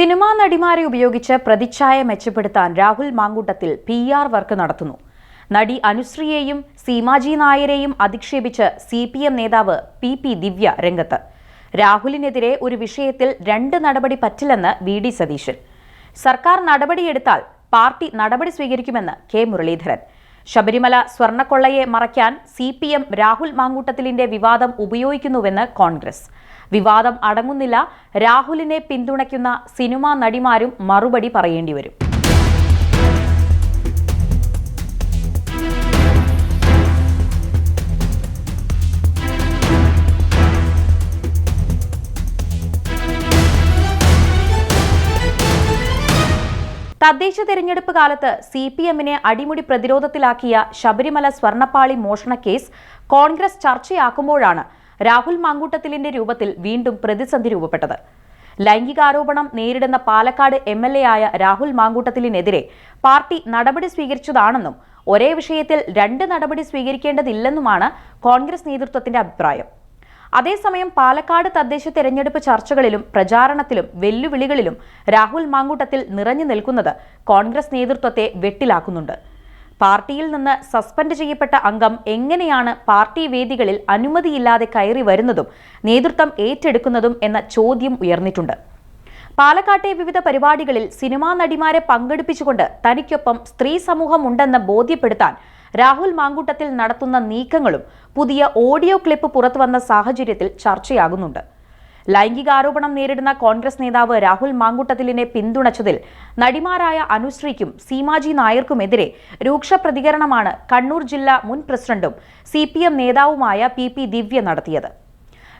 Cinema നടിമാരെ ഉപയോഗിച്ച് പ്രതിച്ഛായ മെച്ചപ്പെടുത്താൻ Rahul Mankoottathil P R work നടത്തുന്നു. നടി അനുശ്രീയെയും സീമാജി നായരെയും അധിക്ഷേപിച്ച് സി പി എം നേതാവ് പി പി ദിവ്യ രംഗത്ത്. രാഹുലിനെതിരെ ഒരു വിഷയത്തിൽ രണ്ട് നടപടി പറ്റില്ലെന്ന് വി ഡി സതീശൻ. സർക്കാർ നടപടിയെടുത്താൽ പാർട്ടി നടപടി സ്വീകരിക്കുമെന്ന് കെ മുരളീധരൻ. ശബരിമല സ്വർണക്കൊള്ളയെ മറയ്ക്കാൻ സി പി എം രാഹുൽ മാങ്കൂട്ടത്തിലിന്റെ വിവാദം ഉപയോഗിക്കുന്നുവെന്ന് കോൺഗ്രസ്. വിവാദം അടങ്ങുന്നില്ല. രാഹുലിനെ പിന്തുണയ്ക്കുന്ന സിനിമാ നടിമാരും മറുപടി പറയേണ്ടി വരും. തദ്ദേശ തെരഞ്ഞെടുപ്പ് കാലത്ത് സി പി എമ്മിനെ അടിമുടി പ്രതിരോധത്തിലാക്കിയ ശബരിമല സ്വർണപ്പാളി മോഷണ കേസ് കോൺഗ്രസ് ചർച്ചയാക്കുമ്പോഴാണ് രാഹുൽ മാങ്കൂട്ടത്തിലിന്റെ രൂപത്തിൽ വീണ്ടും പ്രതിസന്ധി രൂപപ്പെട്ടത്. ലൈംഗികാരോപണം നേരിടുന്ന പാലക്കാട് എം എൽ എ ആയ രാഹുൽ മാങ്കൂട്ടത്തിലിനെതിരെ പാർട്ടി നടപടി സ്വീകരിച്ചതാണെന്നും ഒരേ വിഷയത്തിൽ രണ്ട് നടപടി സ്വീകരിക്കേണ്ടതില്ലെന്നുമാണ് കോൺഗ്രസ് നേതൃത്വത്തിന്റെ അഭിപ്രായം. അതേസമയം പാലക്കാട് തദ്ദേശ തെരഞ്ഞെടുപ്പ് ചർച്ചകളിലും പ്രചാരണത്തിലും വെല്ലുവിളികളിലും രാഹുൽ മാങ്കൂട്ടത്തിൽ നിറഞ്ഞു നിൽക്കുന്നത് കോൺഗ്രസ് നേതൃത്വത്തെ വെട്ടിലാക്കുന്നുണ്ട്. പാർട്ടിയിൽ നിന്ന് സസ്പെൻഡ് ചെയ്യപ്പെട്ട അംഗം എങ്ങനെയാണ് പാർട്ടി വേദികളിൽ അനുമതിയില്ലാതെ കയറി വരുന്നതും നേതൃത്വം ഏറ്റെടുക്കുന്നതും എന്ന ചോദ്യം ഉയർന്നിട്ടുണ്ട്. പാലക്കാട്ടെ വിവിധ പരിപാടികളിൽ സിനിമാ നടിമാരെ പങ്കെടുപ്പിച്ചുകൊണ്ട് തനിക്കൊപ്പം സ്ത്രീ സമൂഹം ഉണ്ടെന്ന് ബോധ്യപ്പെടുത്താൻ രാഹുൽ മാങ്കൂട്ടത്തിൽ നടത്തുന്ന നീക്കങ്ങളും പുതിയ ഓഡിയോ ക്ലിപ്പ് പുറത്തുവന്ന സാഹചര്യത്തിൽ ചർച്ചയാകുന്നുണ്ട്. ലൈംഗികാരോപണം നേരിടുന്ന കോൺഗ്രസ് നേതാവ് രാഹുൽ മാങ്കുട്ടത്തിലിനെ പിന്തുണച്ചതിൽ നടിമാരായ അനുശ്രീക്കും സീമാജി നായർക്കുമെതിരെ രൂക്ഷ പ്രതികരണമാണ് കണ്ണൂർ ജില്ലാ മുൻ പ്രസിഡന്റും സി നേതാവുമായ പി ദിവ്യ നടത്തിയത്.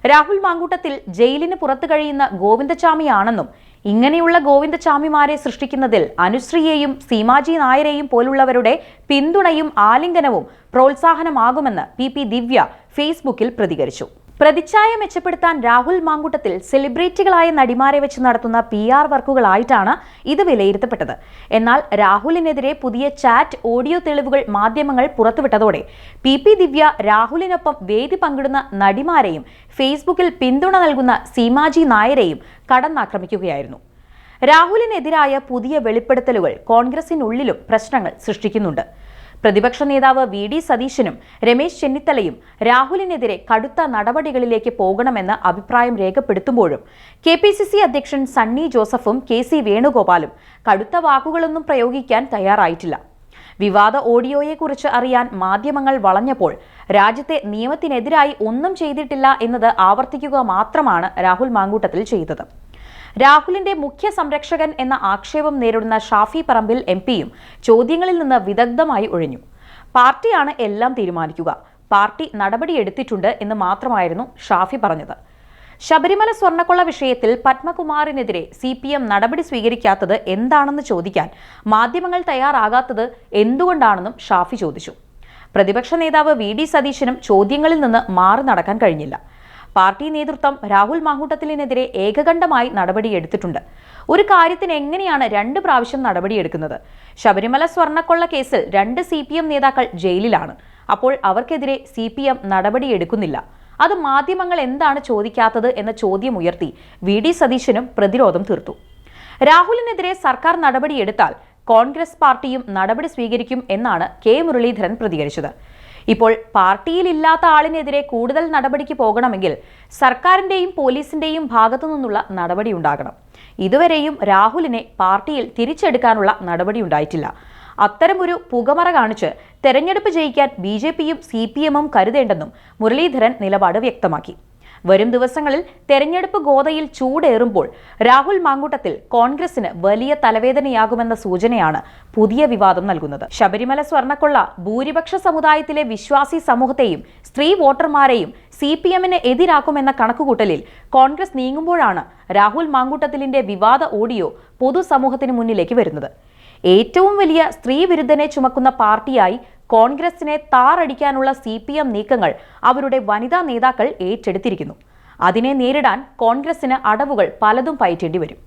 രാഹുൽ മാങ്കൂട്ടത്തിൽ ജയിലിന് പുറത്തു കഴിയുന്ന ഗോവിന്ദചാമിയാണെന്നും ഇങ്ങനെയുള്ള ഗോവിന്ദചാമിമാരെ സൃഷ്ടിക്കുന്നതിൽ അനുശ്രീയെയും സീമാജി നായരെയും പോലുള്ളവരുടെ പിന്തുണയും ആലിംഗനവും പ്രോത്സാഹനമാകുമെന്ന് പി ദിവ്യ ഫേസ്ബുക്കിൽ പ്രതികരിച്ചു. പ്രതിച്ഛായ മെച്ചപ്പെടുത്താൻ രാഹുൽ മാങ്കുട്ടത്തിൽ സെലിബ്രിറ്റികളായ നടിമാരെ വെച്ച് നടത്തുന്ന പി ആർ വർക്കുകളായിട്ടാണ് ഇത് വിലയിരുത്തപ്പെട്ടത്. എന്നാൽ രാഹുലിനെതിരെ പുതിയ ചാറ്റ് ഓഡിയോ തെളിവുകൾ മാധ്യമങ്ങൾ പുറത്തുവിട്ടതോടെ പി പി ദിവ്യ രാഹുലിനൊപ്പം വേദി പങ്കിടുന്ന നടിമാരെയും ഫേസ്ബുക്കിൽ പിന്തുണ നൽകുന്ന സീമാജി നായരെയും കടന്നാക്രമിക്കുകയായിരുന്നു. രാഹുലിനെതിരായ പുതിയ വെളിപ്പെടുത്തലുകൾ കോൺഗ്രസിനുള്ളിലും പ്രശ്നങ്ങൾ സൃഷ്ടിക്കുന്നുണ്ട്. പ്രതിപക്ഷ നേതാവ് വി ഡി സതീശനും രമേശ് ചെന്നിത്തലയും രാഹുലിനെതിരെ കടുത്ത നടപടികളിലേക്ക് പോകണമെന്ന് അഭിപ്രായം രേഖപ്പെടുത്തുമ്പോഴും കെ പി സി സി അധ്യക്ഷൻ സണ്ണി ജോസഫും കെ സി വേണുഗോപാലും കടുത്ത വാക്കുകളൊന്നും പ്രയോഗിക്കാൻ തയ്യാറായിട്ടില്ല. വിവാദ ഓഡിയോയെക്കുറിച്ച് അറിയാൻ മാധ്യമങ്ങൾ വളഞ്ഞപ്പോൾ രാജ്യത്തെ നിയമത്തിനെതിരായി ഒന്നും ചെയ്തിട്ടില്ല എന്നത് ആവർത്തിക്കുക മാത്രമാണ് രാഹുൽ മാങ്കൂട്ടത്തിൽ ചെയ്തത്. രാഹുലിന്റെ മുഖ്യ സംരക്ഷകൻ എന്ന ആക്ഷേപം നേരിടുന്ന ഷാഫി പറമ്പിൽ എം പിയും ചോദ്യങ്ങളിൽ നിന്ന് വിദഗ്ധമായി ഒഴിഞ്ഞു. പാർട്ടിയാണ് എല്ലാം തീരുമാനിക്കുക. പാർട്ടി നടപടിയെടുത്തിട്ടുണ്ട് എന്ന് മാത്രമായിരുന്നു ഷാഫി പറഞ്ഞത്. ശബരിമല സ്വർണക്കൊള്ള വിഷയത്തിൽ പത്മകുമാറിനെതിരെ സി പി എം നടപടി സ്വീകരിക്കാത്തത് എന്താണെന്ന് ചോദിക്കാൻ മാധ്യമങ്ങൾ തയ്യാറാകാത്തത് എന്തുകൊണ്ടാണെന്നും ഷാഫി ചോദിച്ചു. പ്രതിപക്ഷ നേതാവ് വി ഡി സതീശനും ചോദ്യങ്ങളിൽ നിന്ന് മാറി നടക്കാൻ കഴിഞ്ഞില്ല. പാർട്ടി നേതൃത്വം രാഹുൽ മാങ്കൂട്ടത്തിലിനെതിരെ ഏകകണ്ഠമായി നടപടിയെടുത്തിട്ടുണ്ട്. ഒരു കാര്യത്തിന് എങ്ങനെയാണ് രണ്ട് പ്രാവശ്യം നടപടിയെടുക്കുന്നത്? ശബരിമല സ്വർണക്കൊള്ള കേസിൽ രണ്ട് സി നേതാക്കൾ ജയിലിലാണ്. അപ്പോൾ അവർക്കെതിരെ സി പി എം നടപടിയെടുക്കുന്നില്ല. അത് മാധ്യമങ്ങൾ എന്താണ് ചോദിക്കാത്തത് എന്ന ചോദ്യം ഉയർത്തി വി ഡി സതീശനും പ്രതിരോധം തീർത്തു. രാഹുലിനെതിരെ സർക്കാർ നടപടിയെടുത്താൽ കോൺഗ്രസ് പാർട്ടിയും നടപടി സ്വീകരിക്കും എന്നാണ് കെ മുരളീധരൻ പ്രതികരിച്ചത്. ഇപ്പോൾ പാർട്ടിയിലില്ലാത്ത ആളിനെതിരെ കൂടുതൽ നടപടിക്ക് പോകണമെങ്കിൽ സർക്കാരിന്റെയും പോലീസിന്റെയും ഭാഗത്തു നിന്നുള്ള നടപടി ഉണ്ടാകണം. ഇതുവരെയും രാഹുലിനെ പാർട്ടിയിൽ തിരിച്ചെടുക്കാനുള്ള നടപടി ഉണ്ടായിട്ടില്ല. അത്തരമൊരു പുകമറ കാണിച്ച് തെരഞ്ഞെടുപ്പ് ജയിക്കാൻ ബി ജെ പിയും സി പി എമ്മും കരുതേണ്ടെന്നും മുരളീധരൻ നിലപാട് വ്യക്തമാക്കി. വരും ദിവസങ്ങളിൽ തെരഞ്ഞെടുപ്പ് ഗോതയിൽ ചൂടേറുമ്പോൾ രാഹുൽ മാങ്കൂട്ടത്തിൽ കോൺഗ്രസിന് വലിയ തലവേദനയാകുമെന്ന സൂചനയാണ് പുതിയ വിവാദം നൽകുന്നത്. ശബരിമല സ്വർണക്കൊള്ള ഭൂരിപക്ഷ സമുദായത്തിലെ വിശ്വാസി സമൂഹത്തെയും സ്ത്രീ വോട്ടർമാരെയും സി പി എമ്മിന് എതിരാക്കുമെന്ന കണക്കുകൂട്ടലിൽ കോൺഗ്രസ് നീങ്ങുമ്പോഴാണ് രാഹുൽ മാങ്കൂട്ടത്തിലിന്റെ വിവാദ ഓഡിയോ പൊതുസമൂഹത്തിന് മുന്നിലേക്ക് വരുന്നത്. ഏറ്റവും വലിയ സ്ത്രീ വിരുദ്ധനെ ചുമക്കുന്ന പാർട്ടിയായി കോൺഗ്രസിനെ താറടിക്കാനുള്ള സി പി എം നീക്കങ്ങൾ അവരുടെ വനിതാ നേതാക്കൾ ഏറ്റെടുത്തിരിക്കുന്നു. അതിനെ നേരിടാൻ കോൺഗ്രസിന് അടവുകൾ പലതും പയറ്റേണ്ടി വരും.